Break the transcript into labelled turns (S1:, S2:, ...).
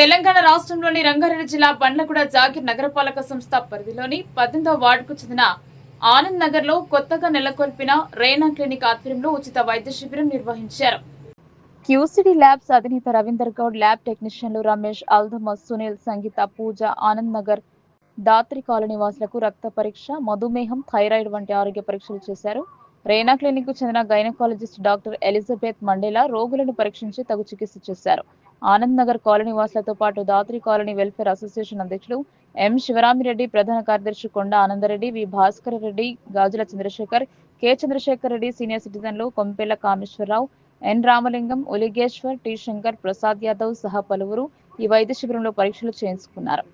S1: తెలంగాణ రాష్ట్రంలోని రంగారెడ్డి జిల్లా బండ్లగూడ జాగిర్ నగరపాలక సంస్థ పరిధిలోని పద్దెనిమిదవ వార్డుకు చెందిన ఆనంద్ నగర్లో కొత్తగా నెలకొల్పిన రేనా క్లినిక్ ఆధ్వర్యంలో ఉచిత వైద్య శిబిరం నిర్వహించారు. క్యూసిడి ల్యాబ్స్ అధినేత రవీందర్ గౌడ్ ల్యాబ్ టెక్నీషియన్లు రమేష్ అల్దమ సునీల్ సంగీత పూజ ఆనంద్ నగర్ దాత్రి కాలనీ వాసులకు రక్త పరీక్ష మధుమేహం థైరాయిడ్ వంటి ఆరోగ్య పరీక్షలు చేశారు. రేనా క్లినిక్కు చెందిన గైనకాలజిస్ట్ డాక్టర్ ఎలిజబెత్ మండేలా రోగులను పరీక్షించి తగు చికిత్స చేశారు. ఆనంద్ నగర్ కాలనీ వాసులతో పాటు దాత్రి కాలనీ వెల్ఫేర్ అసోసియేషన్ అధ్యక్షులు ఎం శివరామిరెడ్డి ప్రధాన కార్యదర్శి Konda Anandareddy V Bhaskar Reddy Gajula Chandrasekhar K Chandrasekhar Reddy senior సిటిజన్లు Kompella Kameswararao N Ramalingam Oligeshwar T Shankar Prasad Yadav సహా పలువురు ఈ వైద్య శిబిరంలో పరీక్షలు చేయించుకున్నారు.